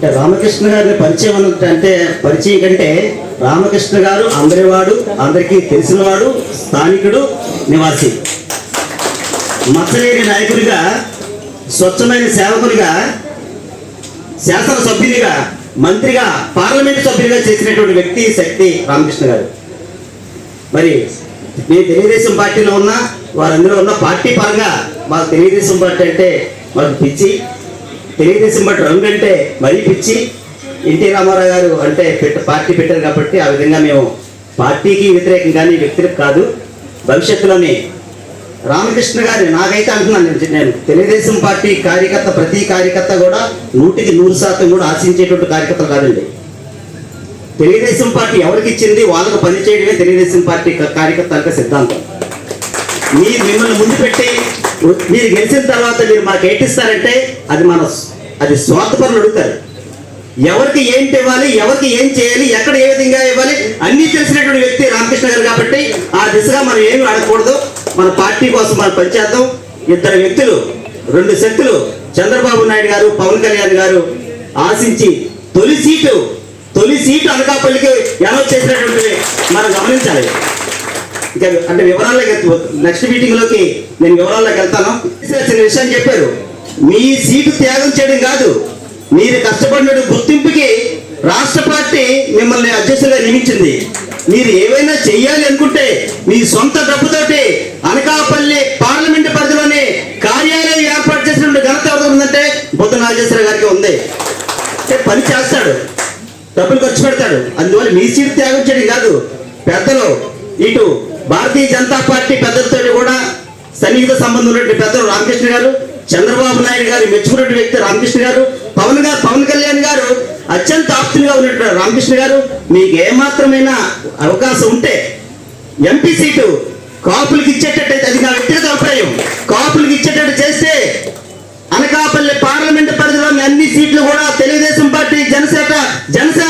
అంటే రామకృష్ణ గారిని పరిచయం అంటే పరిచయం కంటే రామకృష్ణ గారు అందరివాడు అందరికీ తెలిసినవాడు స్థానికుడు నివాసి. మచ్చలేని నాయకుడిగా స్వచ్ఛమైన సేవకునిగా శాసనసభ్యునిగా మంత్రిగా పార్లమెంటు సభ్యునిగా చేసినటువంటి వ్యక్తి శక్తి రామకృష్ణ గారు. మరి నేను తెలుగుదేశం పార్టీలో ఉన్న వారందరూ ఉన్న పార్టీ పరంగా మాకు తెలుగుదేశం పార్టీ అంటే మాకు పిచ్చి. తెలుగుదేశం పార్టీ రంగు అంటే మరీ పిచ్చి. ఎన్టీ రామారావు గారు అంటే పెట్ట పార్టీ పెట్టారు కాబట్టి ఆ విధంగా మేము పార్టీకి వ్యతిరేకం కానీ వ్యక్తులకు కాదు. భవిష్యత్తులోనే రామకృష్ణ గారు నాకైతే అంటున్నాను నేను- తెలుగుదేశం పార్టీ కార్యకర్త ప్రతి కార్యకర్త కూడా నూటికి నూరు శాతం కూడా ఆశించేటువంటి కార్యకర్తలు కాదండి. తెలుగుదేశం పార్టీ ఎవరికి ఇచ్చింది వాళ్ళకు పనిచేయడమే తెలుగుదేశం పార్టీ కార్యకర్తలకు సిద్ధాంతం. మీరు మిమ్మల్ని ముందు పెట్టి మీరు గెలిచిన తర్వాత మీరు మాకు ఏటిస్తారంటే అది మన అది స్వార్థపరులు అడుగుతారు. ఎవరికి ఏంటి ఇవ్వాలి ఎవరికి ఏం చేయాలి ఎక్కడ ఏ విధంగా ఇవ్వాలి అన్నీ తెలిసినటువంటి వ్యక్తి రామకృష్ణ గారు కాబట్టి ఆ దిశగా మనం ఏమి అడగకూడదు. మన పార్టీ కోసం మనం పనిచేద్దాం ఇద్దరు వ్యక్తులు రెండు శక్తులు చంద్రబాబు నాయుడు గారు పవన్ కళ్యాణ్ గారు ఆశించి తొలి సీటు తొలి సీటు అనకాపల్లికి ఎలా చేసినటువంటి మనం గమనించాలి. ఇంకా అంటే వివరాల్లోకి నెక్స్ట్ మీటింగ్లోకి నేను వివరాల్లోకి వెళ్తాను. చిన్న విషయం చెప్పారు. మీ సీటు త్యాగం చేయడం కాదు. మీరు కష్టపడిన గుర్తింపుకి రాష్ట్ర పార్టీ మిమ్మల్ని అధ్యక్షులుగా నియమించింది. మీరు ఏవైనా చెయ్యాలి అనుకుంటే మీ సొంత డబ్బుతోటి అనకాపల్లి పార్లమెంట్ పరిధిలోనే కార్యాలయం ఏర్పాటు చేసిన ఘనత ఉందంటే బుద్ధ నాగేశ్వర గారికి ఉంది. పని చేస్తాడు. డబ్బులు ఖర్చు పెడతాడు. అందువల్ల మీ సీటు త్యాగం చేయడం కాదు. పెద్దలు ఇటు భారతీయ జనతా పార్టీ పెద్దలతో కూడా సన్నిహిత సంబంధం ఉన్నటువంటి పెద్దలు రామకృష్ణ గారు చంద్రబాబు నాయుడు గారు మెచ్చుకున్నటువంటి వ్యక్తి రామకృష్ణ గారు పవన్ గారు పవన్ కళ్యాణ్ గారు అత్యంత ఆప్తులుగా ఉన్నటువంటి రామకృష్ణ గారు. మీకు ఏమాత్రమైన అవకాశం ఉంటే ఎంపీ సీటు కాపులకు ఇచ్చేటట్టు అది నా వ్యక్తిగత అభిప్రాయం. కాపులకు ఇచ్చేటట్టు చేస్తే అనకాపల్లి పార్లమెంట్ పరిధిలోని అన్ని సీట్లు కూడా తెలుగుదేశం పార్టీ జనసేన జనసేన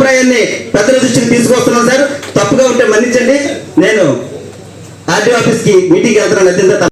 అభిప్రాయాన్ని పెద్దల దృష్టికి తీసుకొస్తున్నాం సార్. తప్పుగా ఉంటే మన్నించండి. నేను ఆర్టీ ఆఫీస్కి మీటింగ్ వెళ్తున్నాను. అత్యంత